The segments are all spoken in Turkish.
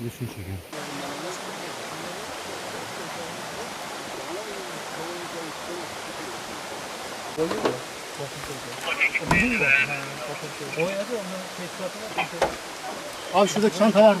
Bir de şunu çekiyorum. Abi şurada çanta vardı.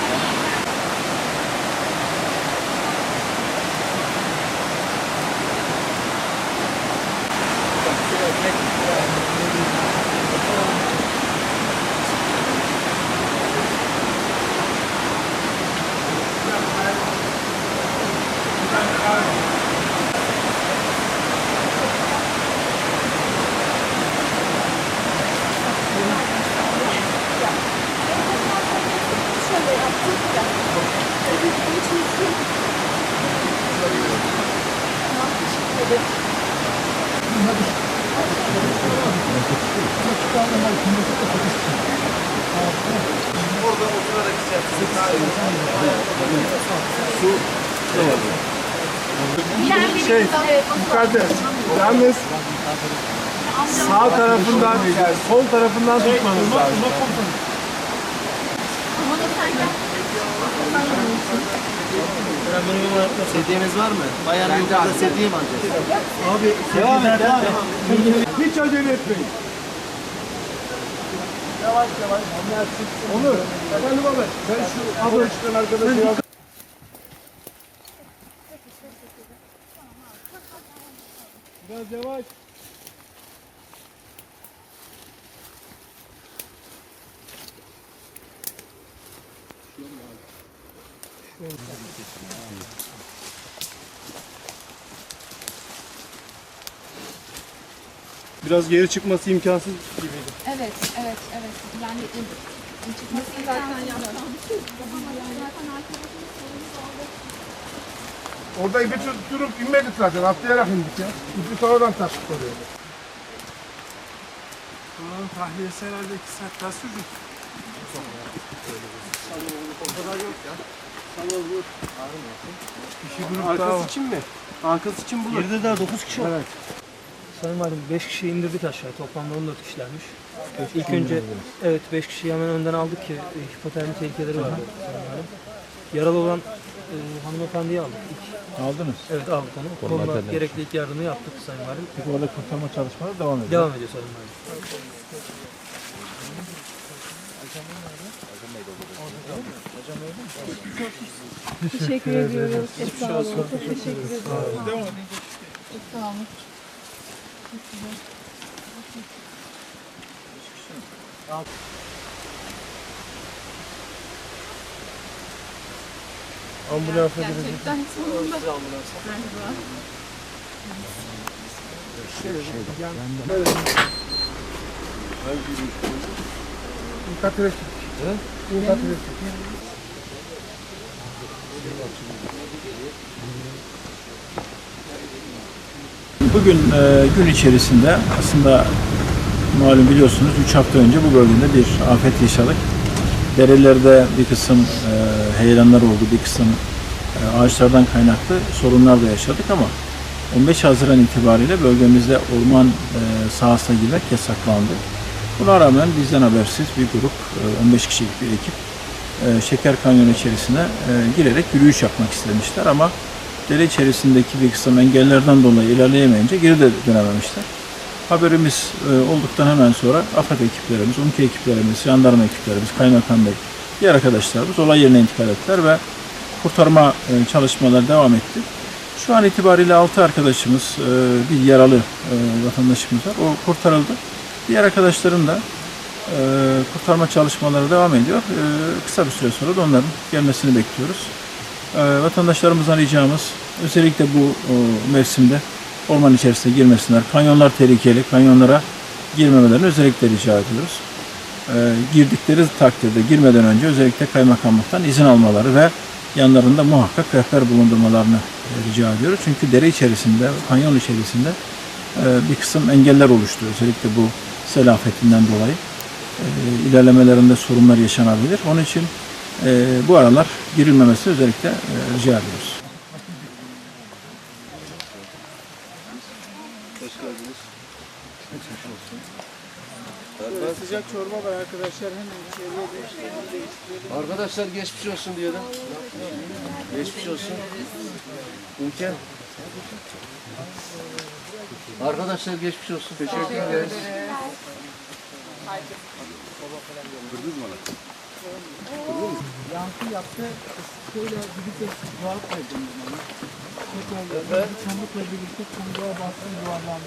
Sağ olun. Şöyle bir tane Şey, yukarıda. Yalnız sağ tarafından, yani sol tarafından tutmanız lazım. Sediğiniz var mı? Bayanın yukarıda sediği mi alacağız? Abi devam et devam et. Hiç acele etmeyin. Yavaş yavaş. Onur, efendim abi, ben şu ablaçtan arkadaşı yazdım. Biraz yavaş. Biraz geri çıkması imkansız gibiydi. Evet, evet, evet. Yani çıkması zaten yaptım. Orada ipi tut- durup inmedik zaten. Atlayarak indik ya. İpi sonradan taktık oraya. Buranın tahliyesi herhalde iki saat daha sürdü. Arkası için mi? Arkası için bulur. Geride daha 9 kişi var. Evet. Sayın Valim 5 kişi indirdik aşağı. Toplamda 14 kişilermiş. İlk önce evet 5 kişiyi hemen önden aldık ki e, hipotermi tehlikeleri. Sayın Valim. Yaralı olan e, hanımefendiyi aldık. İlk, Aldınız. evet aldık onu. Koruma gerekli ilk yardımı yaptık Sayın Valim. Peki orada kurtarma çalışmaları devam ediyor. Devam ediyor Sayın Valim. Teşekkür ediyoruz. Çok sağ olun. Çok teşekkür ederim. Çok sağ olun. Ambulansa Gerçekten sonunda. Merhaba. dikkat et. Dikkat et. Bugün e, gün içerisinde aslında malum biliyorsunuz 3 hafta önce bu bölgede bir afet yaşadık. Derelerde bir kısım e, heyelanlar oldu, bir kısım e, ağaçlardan kaynaklı sorunlar da yaşadık ama 15 Haziran itibariyle bölgemizde orman e, sahasına girmek yasaklandı. Buna rağmen bizden habersiz bir grup, e, 15 kişilik bir ekip e, Şeker Kanyonu içerisine e, girerek yürüyüş yapmak istemişler ama dere içerisindeki bir kısım engellerden dolayı ilerleyemeyince geri de dönememişler. Haberimiz e, olduktan hemen sonra AFAD ekiplerimiz, UMKE ekiplerimiz, jandarma ekiplerimiz, kaymakam bey, diğer arkadaşlarımız olay yerine intikal ettiler ve kurtarma e, çalışmaları devam etti. Şu an itibariyle 6 arkadaşımız, bir yaralı e, vatandaşımız var. O kurtarıldı. Diğer arkadaşların da e, kurtarma çalışmaları devam ediyor. E, kısa bir süre sonra da onların gelmesini bekliyoruz. E, vatandaşlarımızdan ricamız özellikle bu e, mevsimde orman içerisine girmesinler. Kanyonlar tehlikeli. Kanyonlara girmemelerini özellikle rica ediyoruz. E, girdikleri takdirde girmeden önce özellikle kaymakamlıktan izin almaları ve yanlarında muhakkak rehber bulundurmalarını e, rica ediyoruz. Çünkü dere içerisinde, kanyon içerisinde e, bir kısım engeller oluştu. Özellikle bu sel afetinden dolayı e, ilerlemelerinde sorunlar yaşanabilir. Onun için e, bu aralar girilmemesini özellikle e, rica ediyoruz. Sıcak çorba var arkadaşlar. Hemen içeriye geçtiğimizde Arkadaşlar geçmiş olsun diyelim. Geçmiş olsun. Ülke. Arkadaşlar geçmiş olsun. Teşekkür ederiz. Yankı yaptı. Şöyle gidip de verdim bana. Tekrar çamurla birlikte kumluğa bastı yuvarlandı.